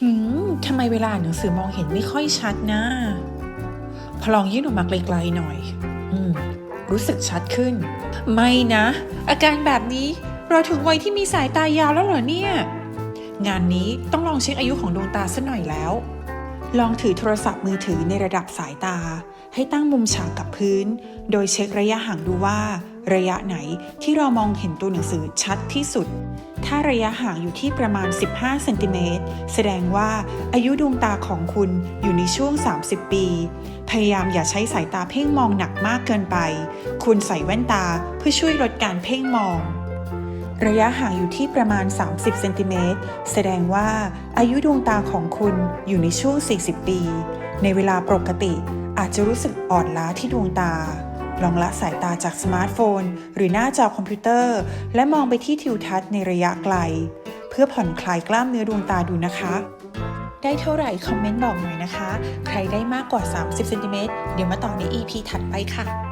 หืมทำไมเวลาหนังสือมองเห็นไม่ค่อยชัดนะพอลองยื่นออกมาไกลๆหน่อย อืม รู้สึกชัดขึ้น ไม่นะ อาการแบบนี้เราถึงวัยที่มีสายตายาวแล้วเหรอเนี่ย งานนี้ต้องลองเช็คอายุของดวงตาสักหน่อยแล้ว ลองถือโทรศัพท์มือถือในระดับสายตา ให้ตั้งมุมฉากกับพื้น โดยเช็คระยะห่างดูว่า ระยะไหนที่เรามองเห็นตัวหนังสือชัดที่สุด ถ้าระยะห่างอยู่ที่ประมาณ 15เซนติเมตรแสดงว่าอายุดวงตาของคุณอยู่ในช่วง 30 ปี พยายามอย่าใช้สายตาเพ่งมองหนักมากเกินไป คุณใส่แว่นตาเพื่อช่วยลดการเพ่งมอง ระยะห่างอยู่ที่ประมาณ 30เซนติเมตรแสดงว่าอายุดวงตาของคุณอยู่ในช่วง 40 ปี ในเวลาปกติอาจจะรู้สึกอ่อนล้าที่ดวงตา ลองละสายตาจากสมาร์ทโฟน หรือหน้าจอคอมพิวเตอร์ และมองไปที่ทิวทัศน์ในระยะไกล เพื่อผ่อนคลายกล้ามเนื้อดวงตาดูนะคะ ได้เท่าไหร่คอมเมนต์บอกหน่อยนะคะ ใครได้มากกว่า 30เซนติเมตรเดี๋ยวมาต่อใน EP ถัดไปค่ะ